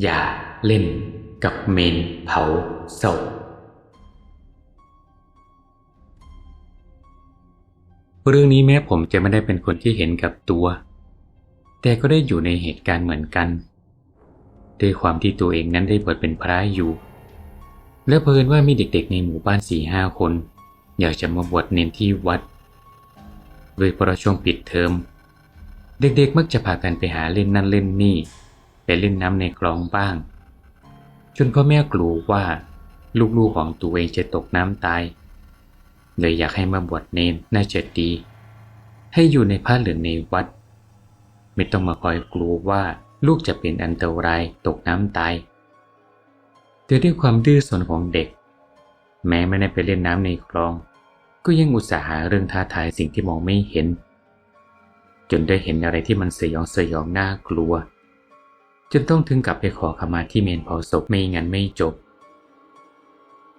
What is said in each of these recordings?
อย่าเล่นกับเมนเผาศพเรื่องนี้แม้ผมจะไม่ได้เป็นคนที่เห็นกับตัว แต่ก็ได้อยู่ในเหตุการณ์เหมือนกัน ด้วยความที่ตัวเองนั้นได้บวชเป็นพระอยู่ และเพิ่นว่ามีเด็กๆในหมู่บ้านสี่ห้าคน อยากจะมาบวชเน้นที่วัด โดยประช่วงปิดเทอม เด็กๆมักจะพากันไปหาเล่นนั่นเล่นนี่ ไปเล่นน้ำในคลองบ้าง จนพ่อแม่กลัวว่าลูกๆของตัวเองจะตกน้ำตาย เลยอยากให้มาบวชเนนน่าจะดี ให้อยู่ในผ้าเหลืองในวัด ไม่ต้องมาคอยกลัวว่าลูกจะเป็นอันตรายตกน้ำตายแต่ด้วยความดื้อสนของเด็ก แม้ไม่ได้ไปเล่นน้ำในคลอง ก็ยังอุตส่าห์หาเรื่องท้าทายสิ่งที่มองไม่เห็น จนได้เห็นอะไรที่มันสยองสยองน่ากลัว จนต้องถึงกับไปขอขมาที่เมนเผาศพไม่งั้นไม่จบ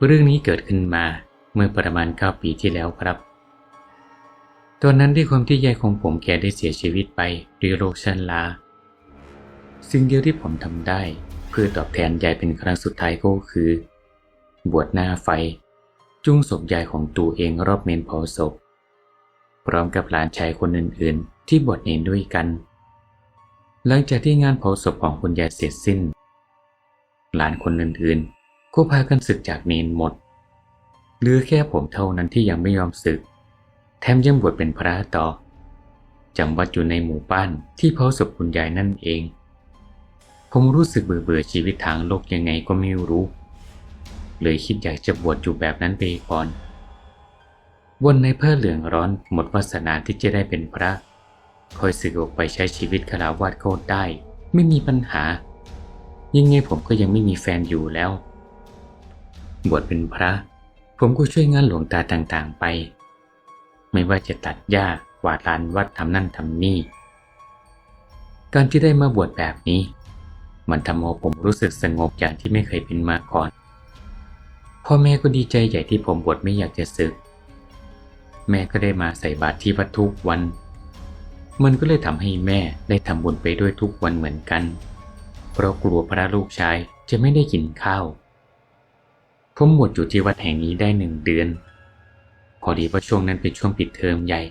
เรื่องนี้เกิดขึ้นมาเมื่อประมาณ 9 ปีที่แล้วครับ ตอนนั้นด้วยความที่ยายของผมแกได้เสียชีวิตไปด้วยโรคชันลา สิ่งเดียวที่ผมทำได้ เพื่อตอบแทนยายเป็นครั้งสุดท้ายก็คือ บวชหน้าไฟ จุ้งศพยายของตัวเองรอบเมนเผาศพ พร้อมกับหลานชายคนอื่นๆ ที่บวชเนนด้วยกัน หลังจากที่งานเผาศพของคุณยายเสร็จสิ้น หลานคนอื่นๆก็พากันศึกจากเนนหมดเหลือแค่ผมเท่านั้นที่ยังไม่ยอมศึก แถมยังบวชเป็นพระต่อจำวัดอยู่ในหมู่บ้านที่เผาศพคุณยายนั่นเอง ผมรู้สึกเบื่อเบื่อชีวิตทางโลกยังไงก็ไม่รู้ เลยคิดอยากจะบวชอยู่แบบนั้นไปก่อนวนในเพื่อเหลืองร้อนหมดวาสนาที่จะได้เป็นพระ คอยสึกออกไปใช้ชีวิตคาราวาสโคตรได้ ไม่มีปัญหา ยังไงผมก็ยังไม่มีแฟนอยู่แล้ว บวชเป็นพระ ผมก็ช่วยงานหลวงตาต่างๆไป ไม่ว่าจะตัดหญ้ากวาดลานวัดทำนั่นทำนี่ การที่ได้มาบวชแบบนี้ มันทำให้ผมรู้สึกสงบอย่างที่ไม่เคยเป็นมาก่อนพ่อแม่ก็ดีใจใหญ่ที่ผมบวชไม่อยากจะศึก แม่ก็ได้มาใส่บาตรที่วัดทุกวัน มันก็เลยทำให้แม่ได้ทำบุญไปด้วยทุกวันเหมือนกัน เพราะกลัวพระลูกชายจะไม่ได้กินข้าวผมบวชอยู่ที่วัดแห่งนี้ได้หนึ่งเดือน พอดีว่าช่วงนั้นเป็นช่วงปิดเทอมใหญ่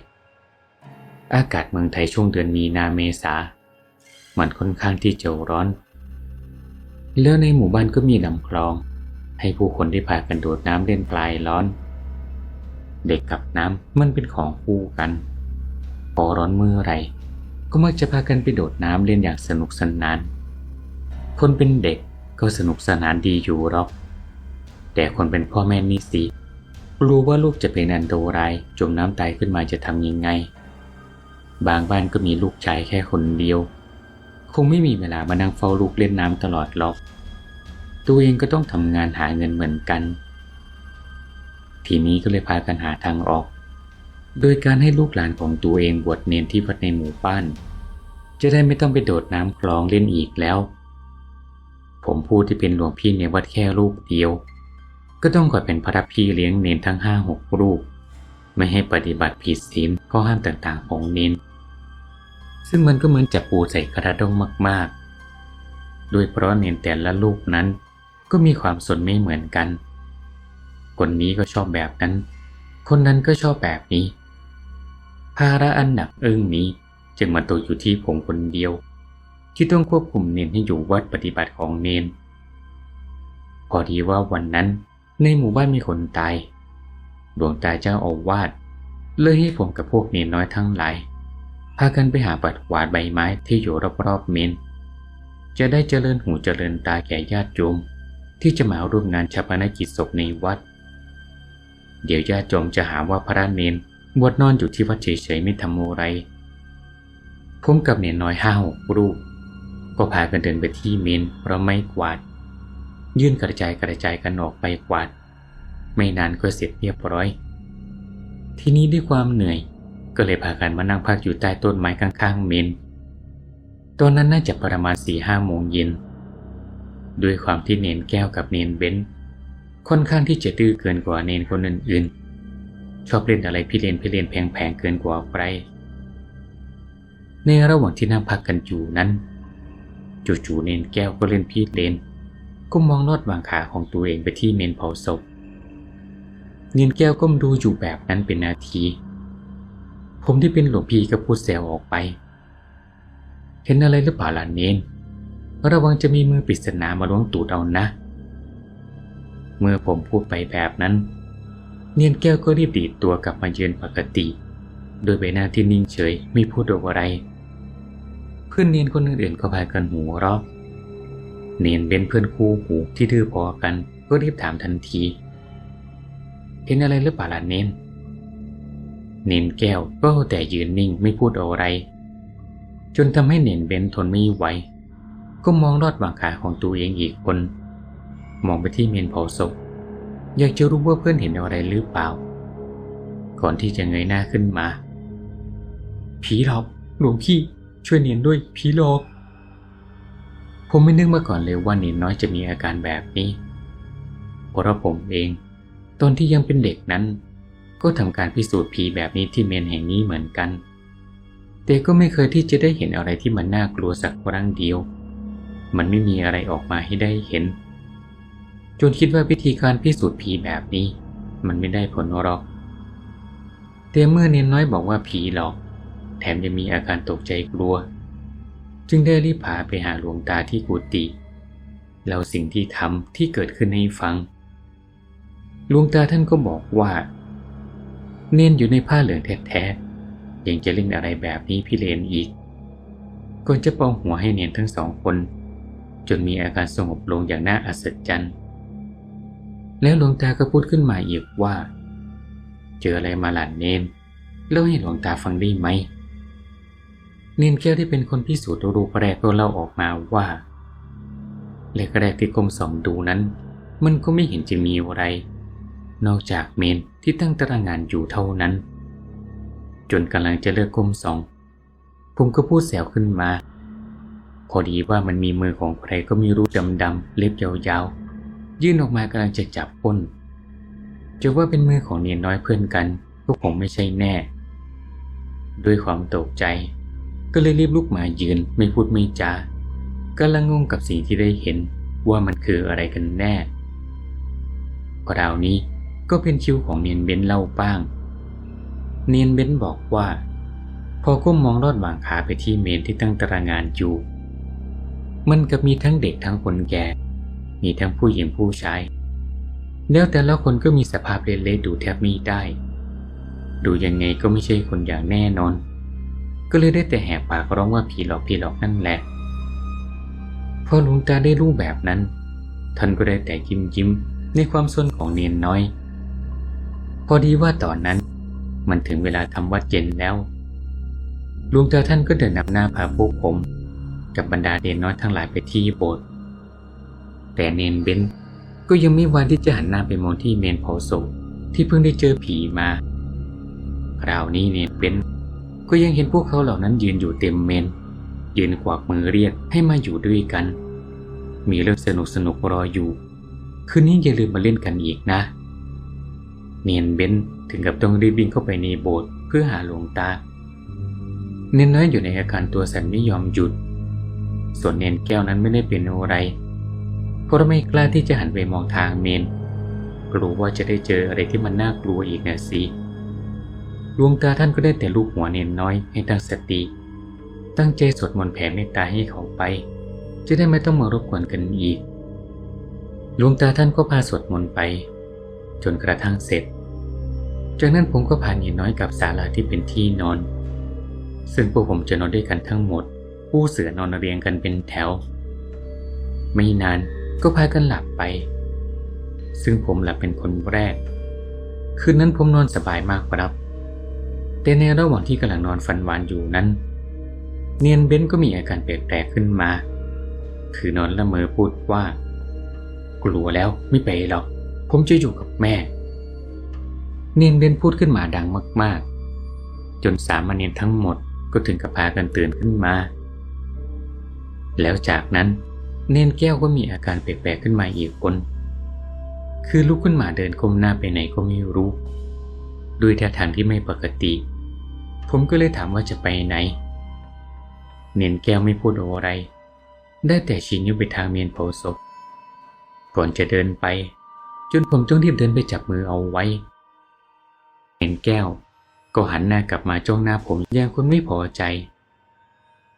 อากาศเมืองไทยช่วงเดือนมีนาเมษา มันค่อนข้างที่จะร้อน แล้วในหมู่บ้านก็มีลำคลอง ให้ผู้คนได้พากันโดดน้ำเล่นปลายร้อน เด็กกับน้ำมันเป็นของคู่กัน พอร้อนเมื่อไร ก็มักจะพากันไปโดดน้ำเล่นอย่างสนุกสนาน คนเป็นเด็กก็สนุกสนานดีอยู่หรอก แต่คนเป็นพ่อแม่นี่สิรู้ว่าลูกจะเป็นอันตรายจมน้ำตายขึ้นมาจะทำยังไง บางบ้านก็มีลูกชายแค่คนเดียว คงไม่มีเวลามานั่งเฝ้าลูกเล่นน้ำตลอดหรอก ตัวเองก็ต้องทำงานหาเงินเหมือนกัน ทีนี้ก็เลยพากันหาทางออก โดยการให้ลูกหลานของตัวเองบวชเนนที่วัดในหมู่บ้าน จะได้ไม่ต้องไปโดดน้ำคลองเล่นอีกแล้ว ผมพูดที่เป็นหลวงพี่ในวัดแค่รูปเดียว ก็ต้องคอยเป็นพระพี่เลี้ยงเนนทั้งห้าหกรูป ไม่ให้ปฏิบัติผิดศีลข้อห้ามต่างๆของเนนซึ่งมันก็เหมือนจับปูใส่กระด้งมากๆโดยเพราะเนนแต่ละลูกนั้น ก็มีความสนไม่เหมือนกัน คนนี้ก็ชอบแบบนั้น คนนั้นก็ชอบแบบนี้ ภาระอันหนักอึ้งนี้จึงมาตกอยู่ที่ผมคนเดียว ที่ต้องควบคุมเนนให้อยู่วัดปฏิบัติของเนน พอดีว่าวันนั้นในหมู่บ้านมีคนตายดวงตาเจ้าอาวาสเลยให้ผมกับพวกเนนน้อยทั้งหลายพากันไปหาปัดกวาดใบไม้ที่อยู่รอบๆเมน จะได้เจริญหูเจริญตาแก่ญาติโยมที่จะมาร่วมงานชาปนกิจศพในวัด เดี๋ยวญาติโยมจะหาว่าพระเนน บวชนอนอยู่ที่วัดเฉยๆไม่ทำอะไรผมกับเนนน้อยห้าหกรูป ก็พากันเดินไปที่เมนเพราะไม่กวาด ยื่นกระจายกระจายกันออกไปกวาด ไม่นานก็เสร็จเรียบร้อย ทีนี้ด้วยความเหนื่อย ก็เลยพากันมานั่งพักอยู่ใต้ต้นไม้ข้างๆเมนตอนนั้นน่าจะประมาณสี่ห้าโมงเย็นด้วยความที่เนนแก้วกับเนนเบนค่อนข้างที่จะดื้อเกินกว่าเนนคนอื่นๆ ชอบเล่นอะไรพี่เลนพี่เลนแพงๆเกินกว่าใคร ในระหว่างที่นั่งพักกันอยู่นั้น จู่ๆเนนแก้วก็เล่นพีดเลนก็มองลอดวางขาของตัวเองไปที่เมนเผาศพ เนนแก้วก้มดูอยู่แบบนั้นเป็นนาที ผมที่เป็นหลวงพี่ก็พูดแซวออกไป เห็นอะไรหรือเปล่าล่ะเนน ระวังจะมีมือปริศนามาล้วงตูดเอานะ เมื่อผมพูดไปแบบนั้น เนียนแก้วก็รีบดีดตัวกลับมายืนปกติ โดยใบหน้าที่นิ่งเฉยไม่พูดอะไร เพื่อนเนียนคนอื่นๆก็พากันหัวเราะเนียนเป็นเพื่อนคู่หูที่ดื้อพอกันก็รีบถามทันที เห็นอะไรหรือเปล่าล่ะเนนเนนแก้วก็แต่ยืนนิ่งไม่พูดอะไร จนทำให้เนนเบนทนไม่ไหวก็มองลอดวางขาของตัวเองอีกคน มองไปที่เมนเผาศพ อยากจะรู้ว่าเพื่อนเห็นอะไรหรือเปล่า ก่อนที่จะเงยหน้าขึ้นมา ผีหลอกหลวงพี่ช่วยเนียนด้วยผีหลอกผมไม่นึกมาก่อนเลยว่าเนียนน้อยจะมีอาการแบบนี้เพราะผมเอง ตอนที่ยังเป็นเด็กนั้น ก็ทำการพิสูจน์ผีแบบนี้ที่เมนแห่งนี้เหมือนกัน แต่ก็ไม่เคยที่จะได้เห็นอะไรที่มันน่ากลัวสักครั้งเดียว มันไม่มีอะไรออกมาให้ได้เห็น จนคิดว่าวิธีการพิสูจน์ผีแบบนี้ มันไม่ได้ผลหรอก แต่เมื่อเนียนน้อยบอกว่าผีหลอก แถมยังมีอาการตกใจกลัว จึงได้รีบพาไปหาหลวงตาที่กุฏิเล่าสิ่งที่ทำที่เกิดขึ้นให้ฟังหลวงตาท่านก็บอกว่า เน้นอยู่ในผ้าเหลืองแท้ๆยังจะเล่นอะไรแบบนี้พี่เลนอีกก่อนจะปองหัวให้เนียนทั้งสองคน จนมีอาการสงบลงอย่างน่าอัศจรรย์ แล้วหลวงตาก็พูดขึ้นมาอีกว่า เจออะไรมาหลานเนนเล่าให้หลวงตาฟังได้ไหม เนนแก้วที่เป็นคนพิสูจน์รู้แรกก็เล่าออกมาว่าแรกๆที่กรมสองดูนั้น มันก็ไม่เห็นจะมีอะไร นอกจากเมนที่ตั้งตารางงานอยู่เท่านั้น จนกำลังจะเลิกกรมสองผมก็พูดแซวขึ้นมา พอดีว่ามันมีมือของใครก็มีรูดำๆเล็บยาวๆ ยื่นออกมากำลังจะจับก้นจะว่าเป็นมือของเนียนน้อยเพื่อนกันก็คงไม่ใช่แน่ ด้วยความตกใจ ก็เลยรีบลุกมายืนไม่พูดไม่จากำลังงงกับสิ่งที่ได้เห็นว่ามันคืออะไรกันแน่คราวนี้ก็เป็นคิวของเนียนเบ้นเล่าบ้าง เนียนเบ้นบอกว่า พอก้มมองลอดวางขาไปที่เมนที่ตั้งตารางงานอยู่ มันกับมีทั้งเด็กทั้งคนแก่ มีทั้งผู้หญิงผู้ชายแล้วแต่ละคนก็มีสภาพเละๆดูแทบไม่ได้ ดูยังไงก็ไม่ใช่คนอย่างแน่นอน ก็เลยได้แต่แหกปากร้องว่าผีหลอกผีหลอกนั่นแหละ พอหลวงตาได้รู้แบบนั้น ท่านก็ได้แต่ยิ้มยิ้มในความสนของเนียนน้อย พอดีว่าตอนนั้น มันถึงเวลาทำวัดเย็นแล้วหลวงตาท่านก็เดินนำหน้าพาพวกผม กับบรรดาเนียนน้อยทั้งหลายไปที่โบสถ์ แต่เนนเบนก็ยังไม่วันที่จะหันหน้าไปมองที่เมนเผาศพที่เพิ่งได้เจอผีมา คราวนี้เนนเบนก็ยังเห็นพวกเขาเหล่านั้นยืนอยู่เต็มเมน ยืนกวักมือเรียกให้มาอยู่ด้วยกัน มีเรื่องสนุกสนุกรออยู่ คืนนี้อย่าลืมมาเล่นกันอีกนะ เนียนเบนถึงกับต้องรีบวิ่งเข้าไปในโบสถ์เพื่อหาหลวงตา เนนน้อยอยู่ในอาการตัวสั่นไม่ยอมหยุด ส่วนเนนแก้วนั้นไม่ได้เป็นอะไร เพราะไม่กล้าที่จะหันไปมองทางเมน กลัวว่าจะได้เจออะไรที่มันน่ากลัวอีกนะสิดวงตาท่านก็ได้แต่ลูกหัวเนนน้อยให้ตั้งสติ ตั้งใจสวดมนต์แผ่เมตตาให้เขาไป จะได้ไม่ต้องมารบกวนกันอีกดวงตาท่านก็พาสวดมนต์ไป จนกระทั่งเสร็จ จากนั้นผมก็พาเนนน้อยกับศาลาที่เป็นที่นอน ซึ่งพวกผมจะนอนด้วยกันทั้งหมด ผู้เสือนอนเรียงกันเป็นแถว ไม่นาน ก็พากันหลับไป ซึ่งผมหลับเป็นคนแรก คืนนั้นผมนอนสบายมากครับ แต่ในระหว่างที่กำลังนอนฝันหวานอยู่นั้น เนียนเบนก็มีอาการแปลกๆขึ้นมา คือนอนละเมอพูดว่า กลัวแล้วไม่ไปหรอก ผมจะอยู่กับแม่ เนียนเบนพูดขึ้นมาดังมาก ๆ จนสามเณรทั้งหมดก็ถึงกับพากันตื่นขึ้นมา แล้วจากนั้น เนนแก้วก็มีอาการแปลกๆขึ้นมาอีกคน คือลุกขึ้นมาเดินก้มหน้าไปไหนก็ไม่รู้ ด้วยท่าทางที่ไม่ปกติ ผมก็เลยถามว่าจะไปไหน เนนแก้วไม่พูดอะไร ได้แต่ชี้นิ้วไปทางเมียนเผาศพ ก่อนจะเดินไป จนผมต้องรีบเดินไปจับมือเอาไว้เห็นแก้ว ก็หันหน้ากลับมาจ้องหน้าผมอย่างคนไม่พอใจ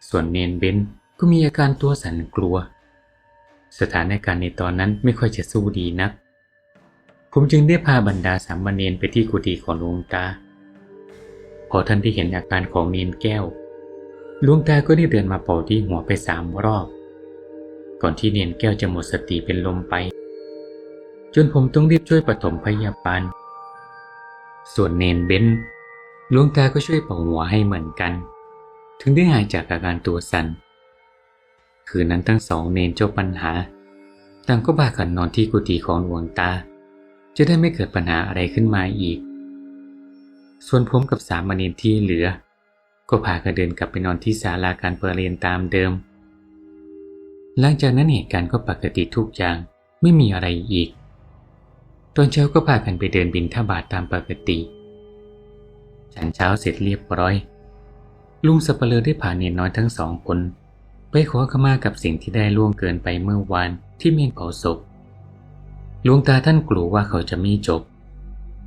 ส่วนเนนเบนก็มีอาการตัวสั่นกลัว สถานการณ์ในตอนนั้นไม่ค่อยจะสู้ดีนัก ผมจึงได้พาบรรดาสามเณรไปที่กุฏิของหลวงตา พอท่านได้เห็นอาการของเนนแก้วหลวงตาก็ได้เดินมาเป่าที่หัวไปสามรอบ ก่อนที่เนนแก้วจะหมดสติเป็นลมไป จนผมต้องรีบช่วยปฐมพยาบาลส่วนเนนเบนหลวงตาก็ช่วยเป่าหัวให้เหมือนกัน ถึงได้หายจากอาการตัวสัน่น คืนนั้นทั้งสองเนนเจ้าปัญหา ต่างก็บากันนอนที่กุฏิของหลวงตา จะได้ไม่เกิดปัญหาอะไรขึ้นมาอีก ส่วนผมกับสามเณรที่เหลือ ก็พากันเดินกลับไปนอนที่ศาลาการประเรียนตามเดิม หลังจากนั้นเหตุการณ์ก็ปกติทุกอย่างไม่มีอะไรอีก ตอนเช้าก็พากันไปเดินบินท่าบาทตามปกติ ฉันเช้าเสร็จเรียบร้อย ลุงสับเปลือได้ผ่านเนนน้อยทั้งสองคน ไปขอขมากับสิ่งที่ได้ล่วงเกินไปเมื่อวานที่เมนเผาศพหลวงตาท่านกลัวว่าเขาจะไม่จบ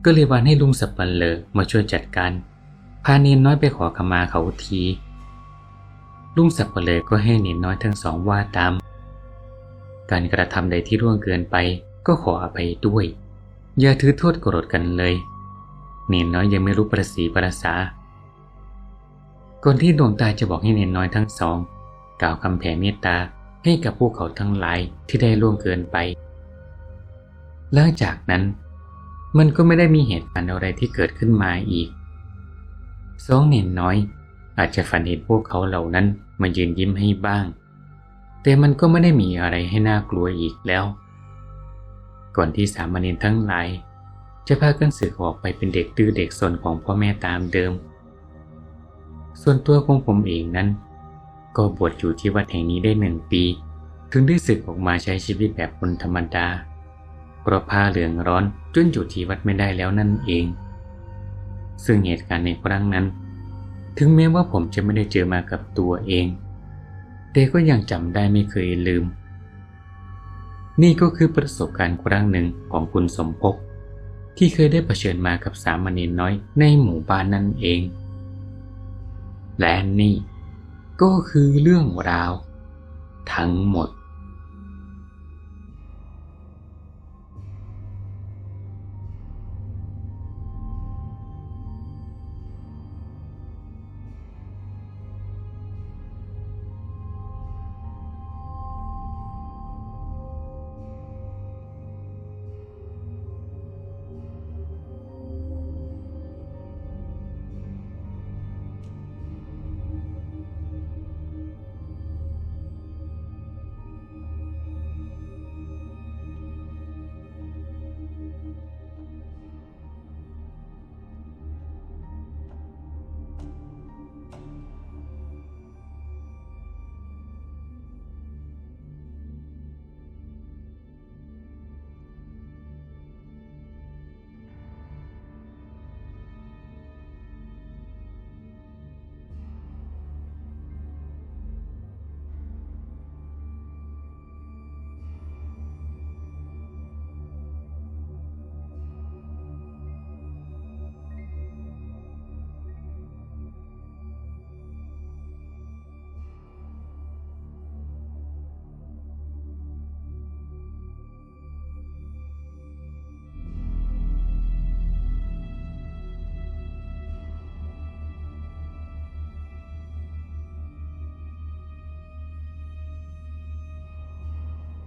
ก็เลยวานให้ลุงสับเปลือมาช่วยจัดการพาเนนน้อยไปขอขมาเขาทีลุงสับเปลือก็ให้เนนน้อยทั้งสองว่าตาม การกระทำใดที่ร่วงเกินไปก็ขออภัยด้วย อย่าถือโทษโกรธกันเลย เนนน้อยยังไม่รู้ประสีประสาก่อนที่ดวงตาจะบอกให้เนนน้อยทั้งสอง กล่าวคำแผ่เมตตาให้กับพวกเขาทั้งหลายที่ได้ล่วงเกินไป หลังจากนั้น มันก็ไม่ได้มีเหตุการณ์อะไรที่เกิดขึ้นมาอีกสองเนนน้อย อาจจะฝันเห็นพวกเขาเหล่านั้นมายืนยิ้มให้บ้าง แต่มันก็ไม่ได้มีอะไรให้น่ากลัวอีกแล้ว ก่อนที่สามเณรทั้งหลาย จะพากันสึกออกไปเป็นเด็กดื้อเด็กซนของพ่อแม่ตามเดิม ส่วนตัวของผมเองนั้น ก็บวชอยู่ที่วัดแห่งนี้ได้หนึ่งปี ถึงได้สึกออกมาใช้ชีวิตแบบคนธรรมดาเพราะผ้าเหลืองร้อนจนอยู่ที่วัดไม่ได้แล้วนั่นเอง ซึ่งเหตุการณ์ในครั้งนั้น ถึงแม้ว่าผมจะไม่ได้เจอมากับตัวเอง แต่ก็ยังจำได้ไม่เคยลืม นี่ก็คือประสบการณ์ครั้งหนึ่งของคุณสมภพที่เคยได้เผชิญมากับสามเณรน้อยในหมู่บ้านนั่นเอง และนี่ ก็คือเรื่องราว ทั้งหมด